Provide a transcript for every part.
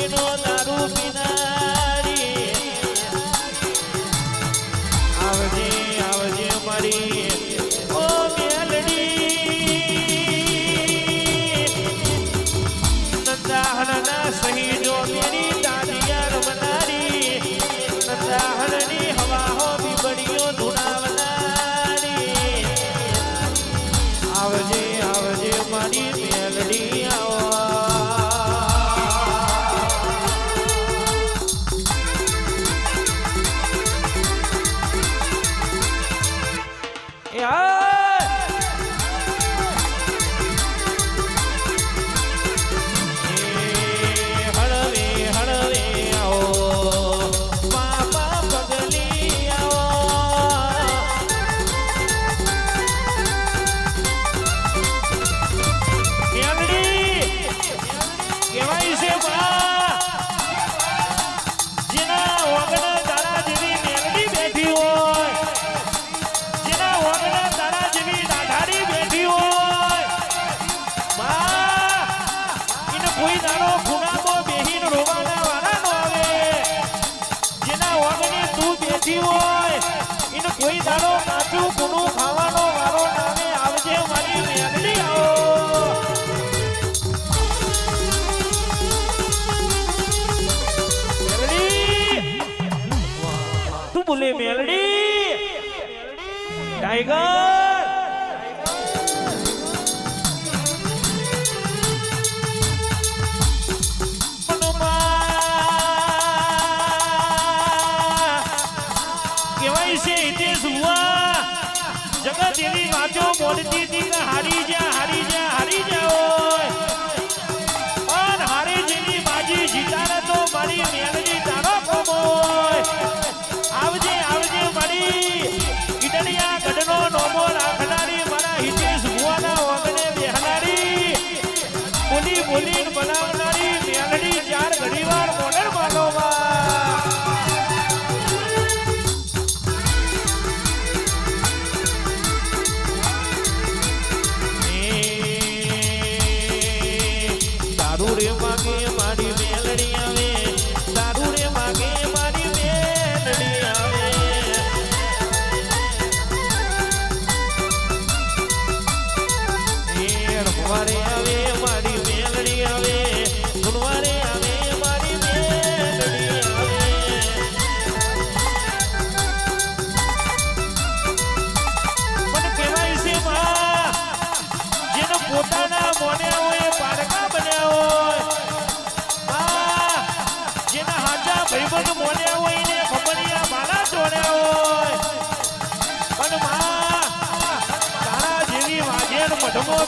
you know સુકુલી Meldi. Tiger.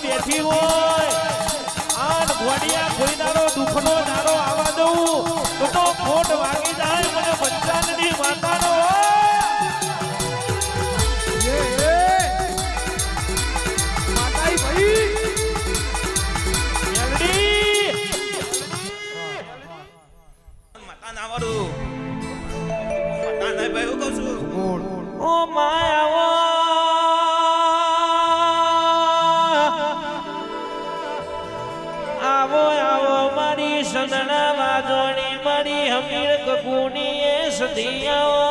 બેઠી હોય. આ ઘોડિયા ખોઈનારો દુઃખનો દારૂ આવો આવો, મારી સદણા વાજોણી મારી હમીર કપૂની એ સધિયાઓ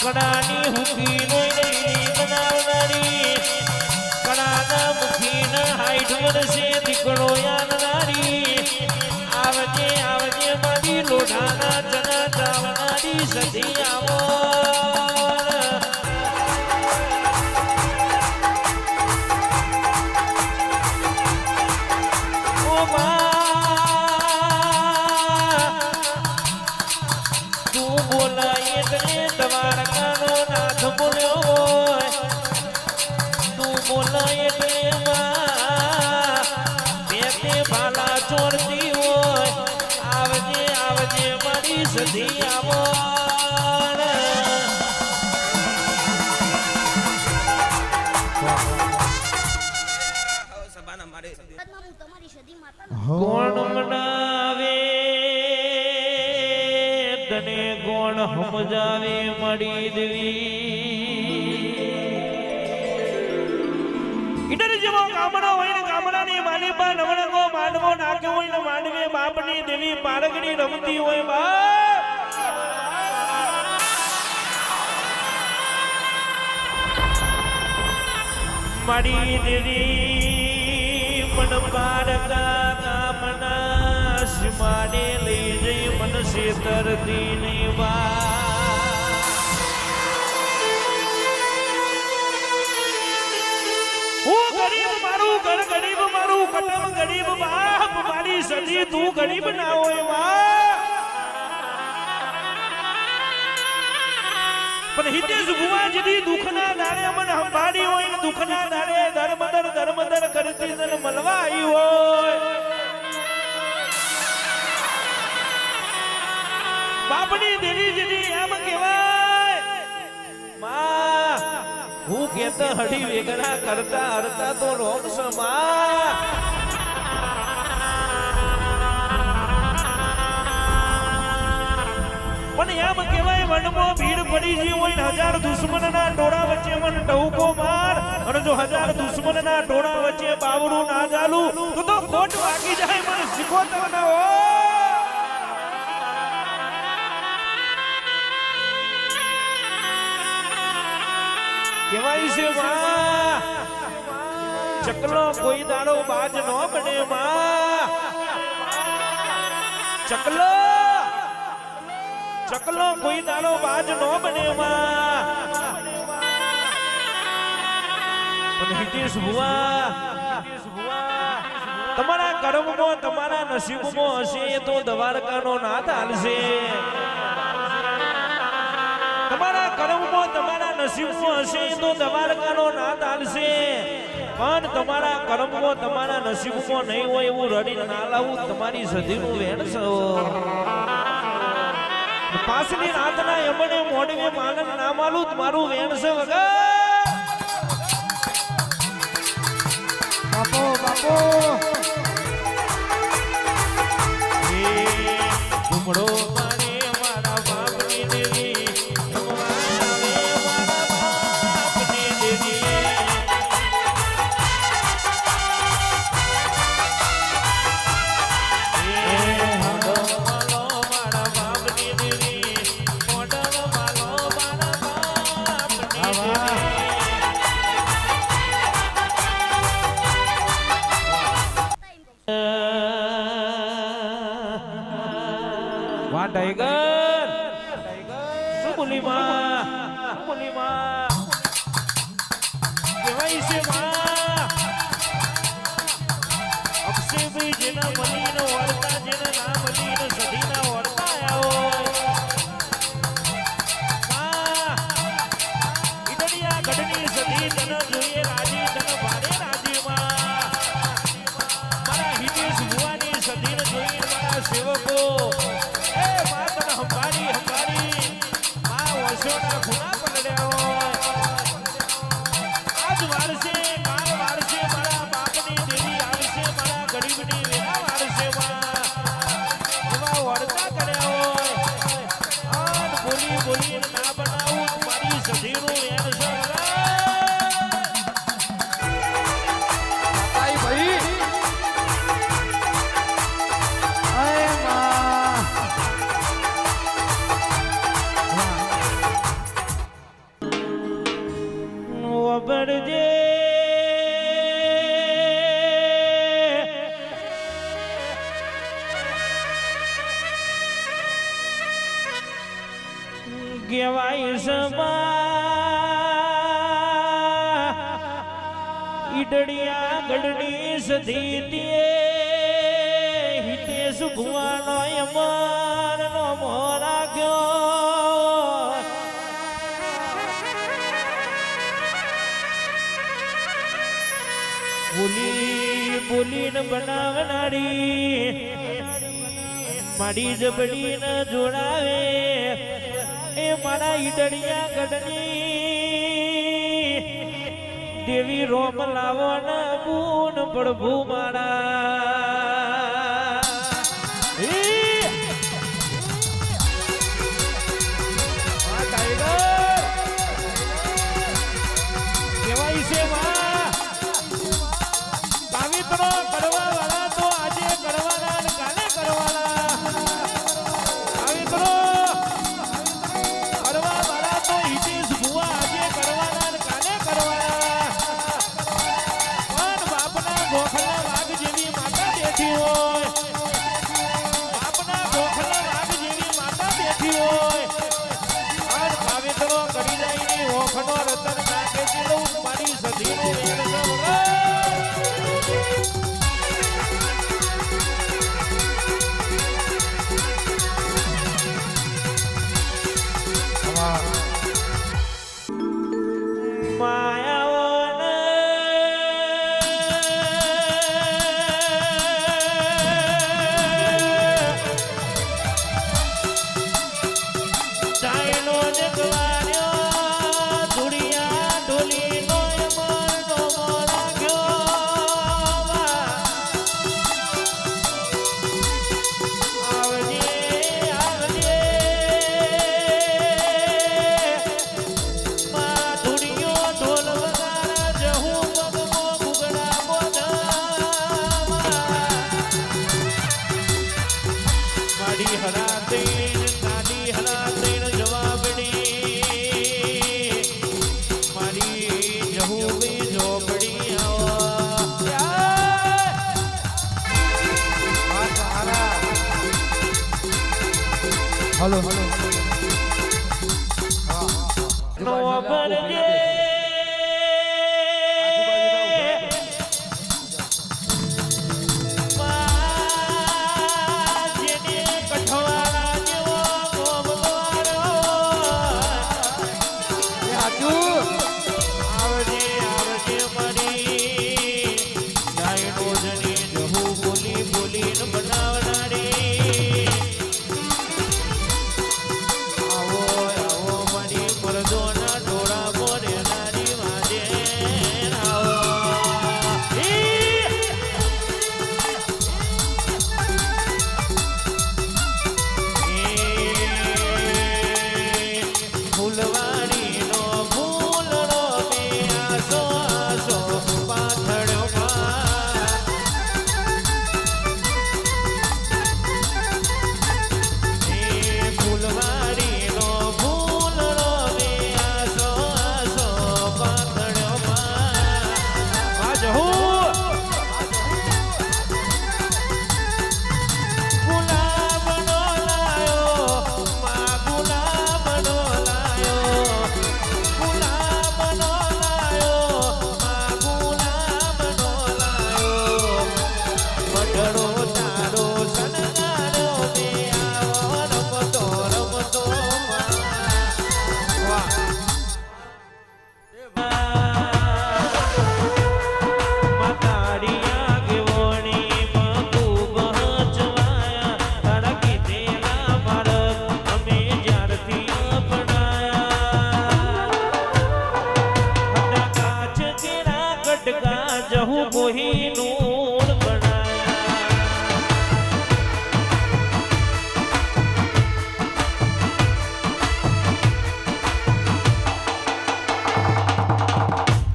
કડાની હુકી નોઈ બનાવનારી. કડાના મુખીના હાઈઠ મળશે દીકડો યાના ચોરતી હોય. આવજે આવજે મારી સધી આવો. તને કોણ સમજાવે મળી દેવી. ઈડર જેવો ગામડો હોય દેવી રમતી હોય બાપ દેવી, પણ બાળકા ગામના સીમાને લઈ જઈ મન વા હું ગરીબ મારું ઘર ગરીબ મારું કટમ ગરીબ બાપ, મારી સદી તું ગરીબ ના હોય બા પણ હિતેશ ભુવા જેવી દુઃખના દાડે મને સંભાળી હોય દુઃખના દાડે ધર્મદર ધર્મદર કેતો હડી વેગડા કરતા હરતા તો રોગ સમા પણ એમ કહેવાય, વનમાં ભીડ પડી ગઈ હોય હજાર દુશ્મનના ટોળા વચ્ચે મન ટહુકો માર. અને જો હજાર દુશ્મનના ટોળા વચ્ચે બાવડું ના ચાલુ, તો ખોટ વાગી જાય મને શીખો તમે ના હો. કેવાય છે માં ચકલો કોઈ દાડો બાજ ન બને માં ચકલો ચકલો કોઈ દાડો બાજ નો બને માં પણ હિતેશ ભુવા, તમારા કર્મમાં તમારા નસીબમાં હશે તો દ્વારકાનો નાથ હાલશે. તમારા કર્મમાં તમારા નસીબમાં હશે તો દ્વારકાનો નાદ હાલશે. પણ તમારા કર્મમાં તમારા નસીબમાં નહીં હોય એવું રડીને ના લાવું, તમારી સદીનું વેણ છે. પાછલી રાતના એમણે મોડવે માનન ના માલું તમારું વેણ છે વગર. બાપો બાપો. ઘૂમડો મારે સેવકો. એ માતા હંભારી હંભારી. મા વર્ષોના ભુવાનો અમરનો મોરાગ્યો બોલી બોલીને બનાવનારી મારી જબડી ન જોડાવે એ મારા ઈડડિયા ગઢની, દેવી રોમ લાવો ને બૂન પ્રભુ મારા 了。હલો.